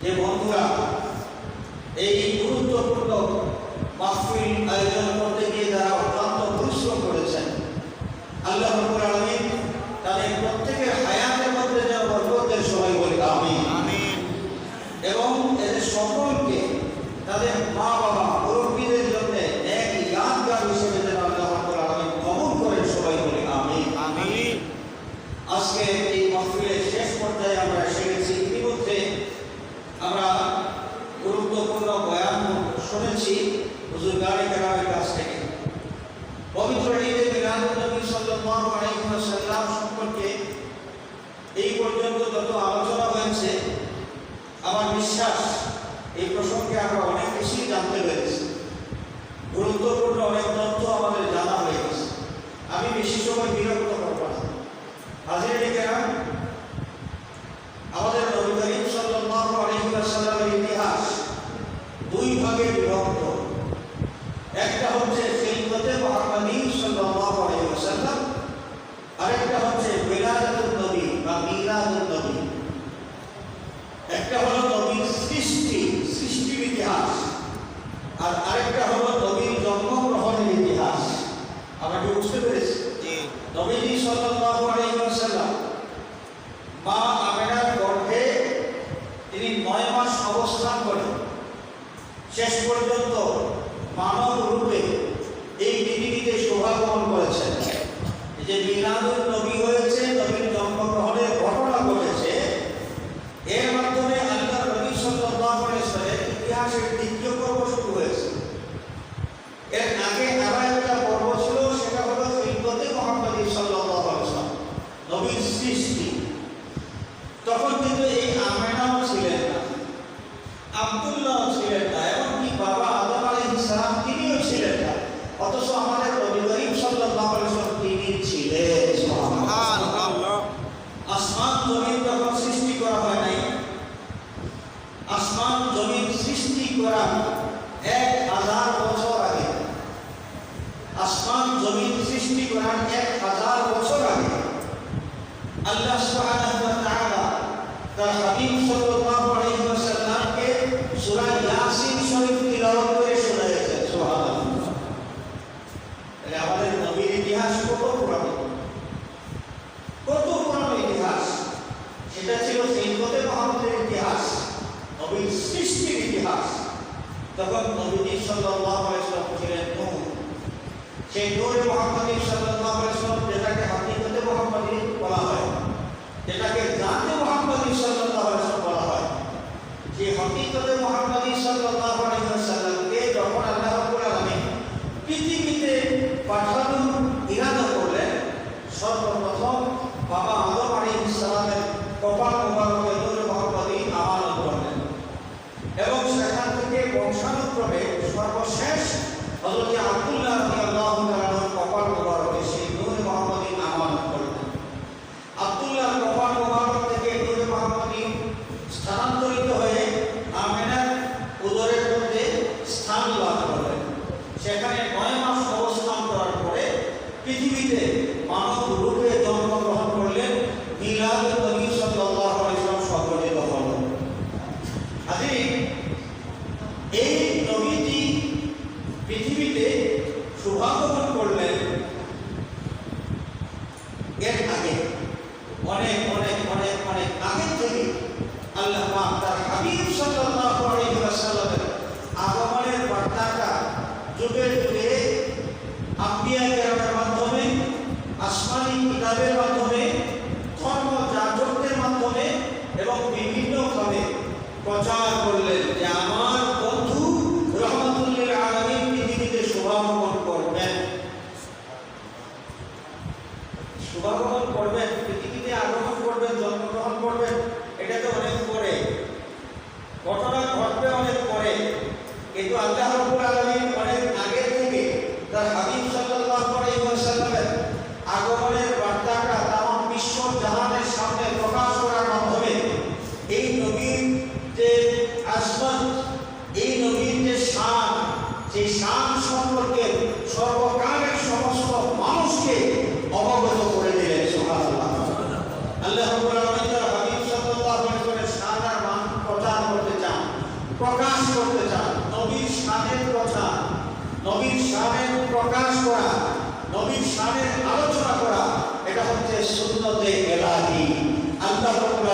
যে বন্ধুরা এই গুরুত্বপূর্ণ আয়োজন করতে গিয়ে যারা অত্যন্ত পরিশ্রম করেছেন আল্লাহ এই পর্যন্ত যত আলোচনা হয়েছে, আমার বিশ্বাস এই প্রসঙ্গে আমরা অনেক কিছুই জানতে পেরেছি। গুরুত্বপূর্ণ অনেক তথ্য আমাদের জানা হয়ে গেছে। আমি বেশি সময় বিরক্ত করব আমাদের বুঝতে পেরেছি নবীজি সাল্লাল্লাহু আলাইহি ওয়াসাল্লাম মা আমেনার গর্ভে তিনি নয় মাস অবস্থান করেন। শেষ পর্যন্ত মানব রূপে এই পৃথিবীতে শোভাগমন করেছেন। যে মিলাদুল এক হাজার বছর আগে আসমান জমিন সৃষ্টি করার এক হাজার বছর আগে আল্লাহ সুবহানাহু ওয়া তাআলা তার হাবিব সাল্লাল্লাহু তখন নবীজি সাল্লাল্লাহু আলাইহি ওয়াসাল্লাম ছিলেন নূর সেই নূর মুহাম্মদী সাল্লাল্লাহু আলাইহি ওয়াসাল্লাম যেটাকে হাকিকতে মুহাম্মদী বলা হয়, যেটাকে জান বংশানুক্রমে সর্বশেষ হজরত আব্দুল্লাহ করলেন যে আমার প্রকাশ করতে চান। নবীর শানের কথা, নবীর শানের প্রকাশ করা, নবীর শানের আলোচনা করা, এটা হচ্ছে সুন্নতে এলাহি। আল্লাহ রাব্বুল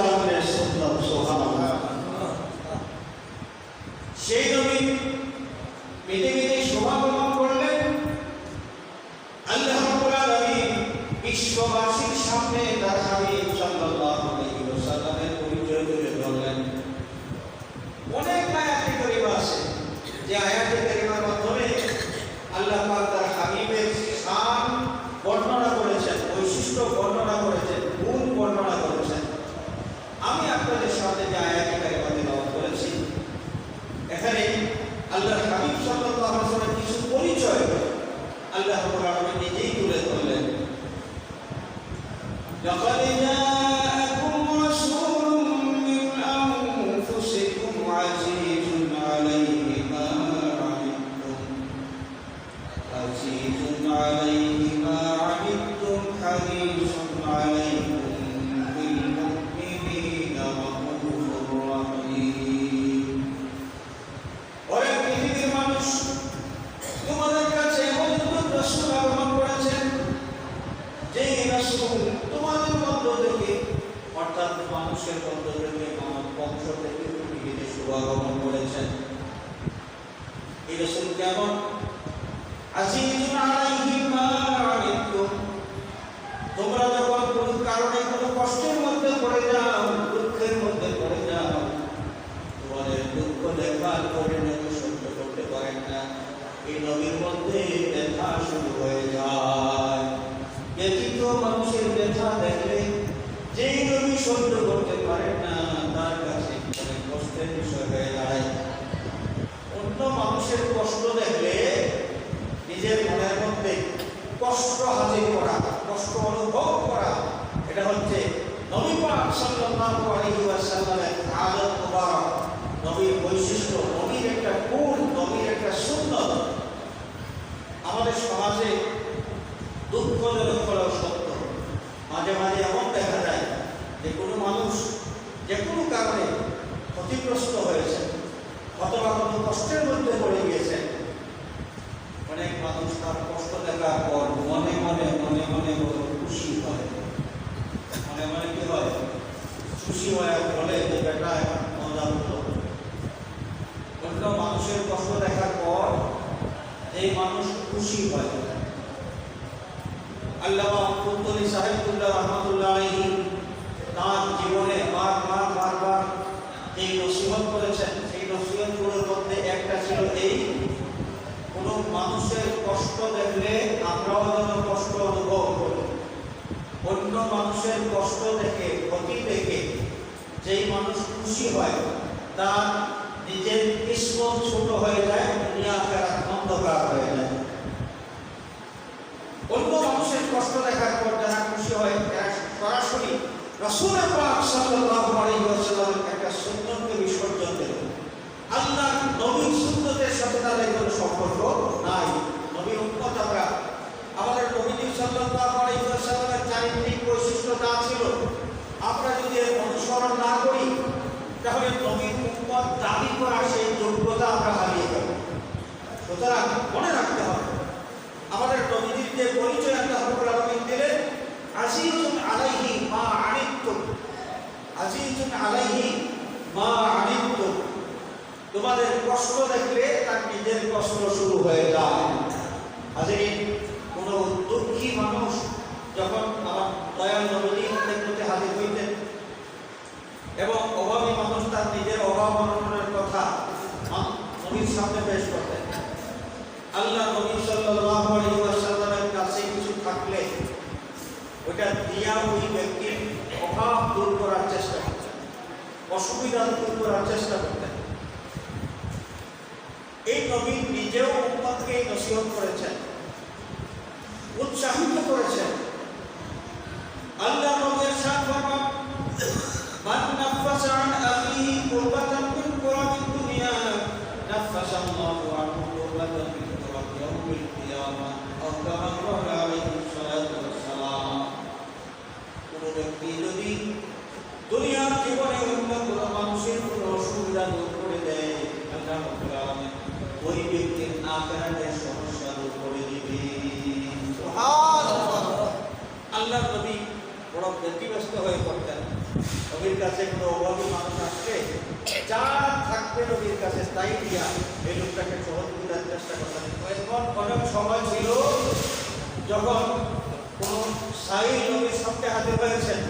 রাসূল কেমন? আজিজুন তোমরা যখন কোনো কারণে কোনো কষ্টের মধ্যে পড়ে যাও, দুঃখের মধ্যে পড়ে যাও, তোমাদের দুঃখ দেখার করে নবী সহ্য করতে পারেন না। এই নবীর মধ্যে দেখা শুরু হয়ে যায় ব্যথিত মানুষের ব্যথা দেখলে যেই নবী সহ্য করতে পারেন না তার কাছে অনেক কষ্টের বিষয় হয়ে দাঁড়ায় অন্য মানুষের কষ্ট দেখলে নিজের মনের মধ্যে কষ্ট হাজির করা কষ্ট অনুভব করা এটা হচ্ছে নবী পাক সাল্লাল্লাহু আলাইহি নবীর বৈশিষ্ট্য একটা গুণ, নবীর একটা সুন্নত। আমাদের সমাজে দুঃখজনক সত্য। মাঝে মাঝে এমন দেখা যায় যে কোনো মানুষ যে কারণে ক্ষতিগ্রস্ত হয়েছে, অথবা কোনো কষ্টের মধ্যে পড়ে গিয়েছে। অনেক মানুষ তার কষ্ট দেখার পর মনে মনে মনে মনে খুশি হয়। মনে মনে কি হয়? খুশি হয়, বলে যে বেটা মজা হতো অন্য মানুষের কষ্ট দেখার পর এই মানুষ খুশি হয়। আল্লামা সাহেবুল্লাহ রহমতুল্লাহ আলাইহি তার জীবনে বারবার বারবার এই নসিহত করেছেন। সেই নসিহতগুলোর মধ্যে একটা ছিল এই, কোনো মানুষের কষ্ট দেখলে আমরাও যেন কষ্ট অনুভব করি। অন্য মানুষের কষ্ট দেখে ক্ষতি দেখে যেই মানুষ খুশি হয় তার নিজের কিসমত ছোট হয়ে যায়, দুনিয়া ফেরা অন্ধকার হয়ে যায়। অন্য মানুষের কষ্ট দেখার পর যারা খুশি হয় সরাসরি রসুলের পাক সাল্লাল্লাহু আলাইহি ওয়াসাল্লামের একটা সুন্নতকে বিসর্জন দেন আল্লাহ নবীর সুন্নতের সাথে তাদের কোনো সম্পর্ক নাই নবীর উম্মত আমরা আমাদের নবীজি সাল্লাল্লাহু আলাইহি ওয়াসাল্লামের চারিত্রিক বৈশিষ্ট্য যা ছিল আমরা যদি এর অনুসরণ না করি তাহলে নবীর উম্মত দাবি করা সেই যোগ্যতা আমরা হারিয়ে যাব সুতরাং মনে রাখতে হবে আমাদের নবীজির যে পরিচয় আল্লাহ রাব্বুল আলামিন দিলেন আজিজুন আলাইহি মা আনিতুম আজিজুন আলাইহি মা আনিতুম তোমাদের কষ্ট দেখলে তার নিজের কষ্ট শুরু হয়ে যায়। হাজিরিন কোন দুঃখী মানুষ যখন আমার দয়াল নবীর ক্ষেত্রে হাজির হইতেন এবং অভাবী মানুষ তার নিজের অভাব অনটনের কথা নবীর সামনে পেশ করতেন। আল্লাহ নবী সাল্লাল্লাহু আলাইহি কাছে কিছু থাকলে ওটা দিয়া ওই ব্যক্তির অভাব দূর করার চেষ্টা করতেন, অসুবিধা দূর করার চেষ্টা করতেন। এই নবীন নিজেও উম্মাদকে এই নসিহত করেছেন। উৎসাহিত করেছেন। আল্লাহ নবীর সাথ বাবা মান আল্লাহ নবী বড় ব্যতিব্যস্ত হয়ে পড়তেন, নবীর কাছে কোনো অভাবী মানুষ আসলে যা থাকবে নবীর কাছে তাই দিয়া এই লোকটাকে সহযোগিতার চেষ্টা করতেন। এমন অনেক সময় ছিল যখন কোন সাই নবীর সঙ্গে হাতে হয়েছেন